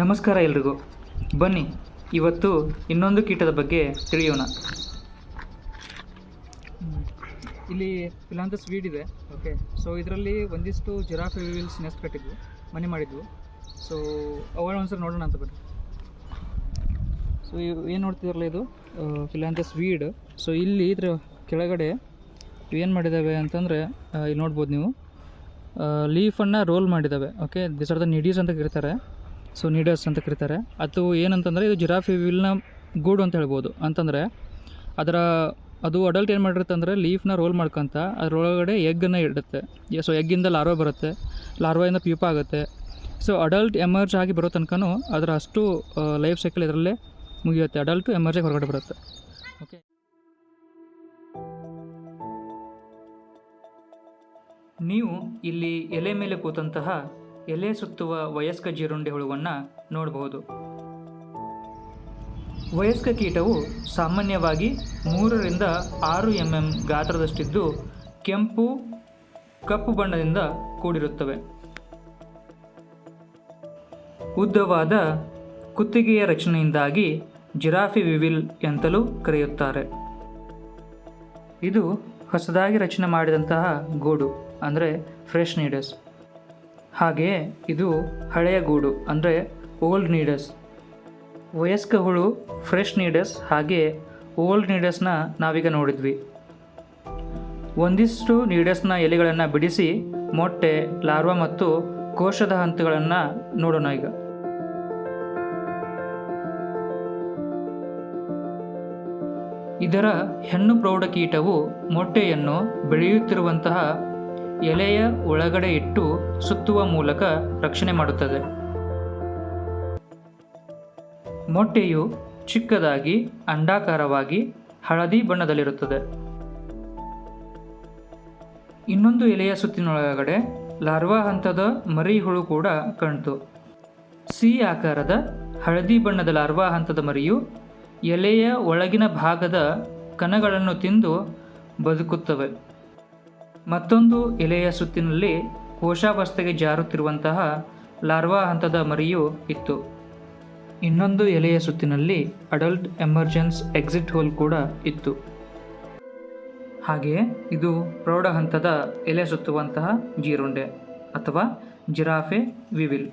ನಮಸ್ಕಾರ ಎಲ್ರಿಗೂ. ಬನ್ನಿ, ಇವತ್ತು ಇನ್ನೊಂದು ಕೀಟದ ಬಗ್ಗೆ ತಿಳಿಯೋಣ. ಇಲ್ಲಿ ಫಿಲಾಂಥಸ್ ವೀಡ್ ಇದೆ, ಓಕೆ. ಸೊ ಇದರಲ್ಲಿ ಒಂದಿಷ್ಟು ಜಿರಾಫ್ ವಿಲ್ಸ್ ನೆಸ್ಟ್ ಕಟ್ಟಿದ್ವು, ಮನೆ ಮಾಡಿದ್ವು. ಸೊ ಅವಾಗ ಒಂದ್ಸರಿ ನೋಡೋಣ ಅಂತ ಬನ್ನಿ. ಸೊ ಏನು ನೋಡ್ತಿದ್ರಲ್ಲ ಇದು? ಫಿಲಾಂಥಸ್ ವೀಡ್. ಸೊ ಇಲ್ಲಿ ಇದ್ರ ಕೆಳಗಡೆ ಏನು ಮಾಡಿದ್ದಾವೆ ಅಂತಂದರೆ ಇಲ್ಲಿ ನೋಡ್ಬೋದು ನೀವು. ಲೀಫನ್ನು ರೋಲ್ ಮಾಡಿದ್ದಾವೆ ಓಕೆ. ದಿಸ್ ಆರ್ ದ ನಿಡೀಸ್ ಅಂತ ಕರೀತಾರೆ. ಸೊ ನೀಡರ್ಸ್ ಅಂತ ಕರೀತಾರೆ. ಅದು ಏನಂತಂದರೆ, ಇದು ಜಿರಾಫಿ ವಿಲ್ನ ಗೂಡು ಅಂತ ಹೇಳ್ಬೋದು. ಅಂತಂದರೆ, ಅದರ, ಅದು ಅಡಲ್ಟ್ ಏನು ಮಾಡಿರುತ್ತೆ ಅಂದರೆ ಲೀಫ್ನ ರೋಲ್ ಮಾಡ್ಕೊತ, ಅದರೊಳಗಡೆ ಎಗ್ಗನ್ನು ಇಡುತ್ತೆ. ಸೊ ಎಗ್ಗಿಂದ ಲಾರ್ವ ಬರುತ್ತೆ. ಲಾರ್ವಾಯಿಂದ ಪ್ಯೂಪ ಆಗುತ್ತೆ. ಸೊ ಅಡಲ್ಟ್ ಎಮರ್ಜ್ ಆಗಿ ಬರೋ ತನಕನೂ ಅದರ ಅಷ್ಟು ಲೈಫ್ ಸೈಕಲ್ ಇದರಲ್ಲೇ ಮುಗಿಯುತ್ತೆ. ಅಡಲ್ಟು ಎಮರ್ಜ್ ಹೊರಗಡೆ ಬರುತ್ತೆ. ಓಕೆ ನೀವು ಇಲ್ಲಿ ಎಲೆ ಮೇಲೆ ಕೂತಂತಹ ಎಲೆ ಸುತ್ತುವ ವಯಸ್ಕ ಜೀರುಂಡೆ ಹುಳುವನ್ನು ನೋಡಬಹುದು. ವಯಸ್ಕ ಕೀಟವು ಸಾಮಾನ್ಯವಾಗಿ ಮೂರರಿಂದ ಆರು ಎಂ ಎಂ ಗಾತ್ರದಷ್ಟಿದ್ದು ಕೆಂಪು, ಕಪ್ಪು ಬಣ್ಣದಿಂದ ಕೂಡಿರುತ್ತವೆ. ಉದ್ದವಾದ ಕುತ್ತಿಗೆಯ ರಚನೆಯಿಂದಾಗಿ ಜಿರಾಫಿ ವಿವಿಲ್ ಎಂತಲೂ ಕರೆಯುತ್ತಾರೆ. ಇದು ಹೊಸದಾಗಿ ರಚನೆ ಮಾಡಿದಂತಹ ಗೂಡು, ಅಂದರೆ ಫ್ರೆಶ್ ನೀಡಸ್. ಹಾಗೆಯೇ ಇದು ಹಳೆಯ ಗೂಡು, ಅಂದರೆ ಓಲ್ಡ್ ನೀಡಸ್ ವಯಸ್ಕ ಹುಳು, ಫ್ರೆಶ್ ನೀಡಸ್ ಹಾಗೆ ಓಲ್ಡ್ ನೀಡಸ್ನ ನಾವೀಗ ನೋಡಿದ್ವಿ. ಒಂದಿಷ್ಟು ನೀಡಸ್ನ ಎಲೆಗಳನ್ನು ಬಿಡಿಸಿ ಮೊಟ್ಟೆ, ಲಾರ್ವಾ ಮತ್ತು ಕೋಶದ ಹಂತಗಳನ್ನು ನೋಡೋಣ ಈಗ. ಇದರ ಹೆಣ್ಣು ಪ್ರೌಢಕೀಟವು ಮೊಟ್ಟೆಯನ್ನು ಬೆಳೆಯುತ್ತಿರುವಂತಹ ಎಲೆಯ ಒಳಗಡೆ ಇಟ್ಟು ಸುತ್ತುವ ಮೂಲಕ ರಕ್ಷಣೆ ಮಾಡುತ್ತದೆ. ಮೊಟ್ಟೆಯು ಚಿಕ್ಕದಾಗಿ, ಅಂಡಾಕಾರವಾಗಿ, ಹಳದಿ ಬಣ್ಣದಲ್ಲಿರುತ್ತದೆ. ಇನ್ನೊಂದು ಎಲೆಯ ಸುತ್ತಿನೊಳಗಡೆ ಲಾರ್ವಾ ಹಂತದ ಮರಿ ಹುಳು ಕೂಡ ಕಾಣ್ತು. ಸಿ ಆಕಾರದ ಹಳದಿ ಬಣ್ಣದ ಲಾರ್ವಾ ಹಂತದ ಮರಿಯು ಎಲೆಯ ಒಳಗಿನ ಭಾಗದ ಕಣಗಳನ್ನು ತಿಂದು ಬದುಕುತ್ತವೆ. ಮತ್ತೊಂದು ಎಲೆಯ ಸುತ್ತಿನಲ್ಲಿ ಕೋಶಾವಸ್ಥೆಗೆ ಜಾರುತ್ತಿರುವಂತಹ ಲಾರ್ವಾ ಹಂತದ ಮರಿಯೂ ಇತ್ತು. ಇನ್ನೊಂದು ಎಲೆಯ ಸುತ್ತಿನಲ್ಲಿ ಅಡಲ್ಟ್ ಎಮರ್ಜೆನ್ಸ್ ಎಕ್ಸಿಟ್ ಹೋಲ್ ಕೂಡ ಇತ್ತು. ಹಾಗೆಯೇ ಇದು ಪ್ರೌಢ ಹಂತದ ಎಲೆ ಸುತ್ತುವಂತಹ ಜೀರುಂಡೆ ಅಥವಾ ಜಿರಾಫೆ ವಿವಿಲ್.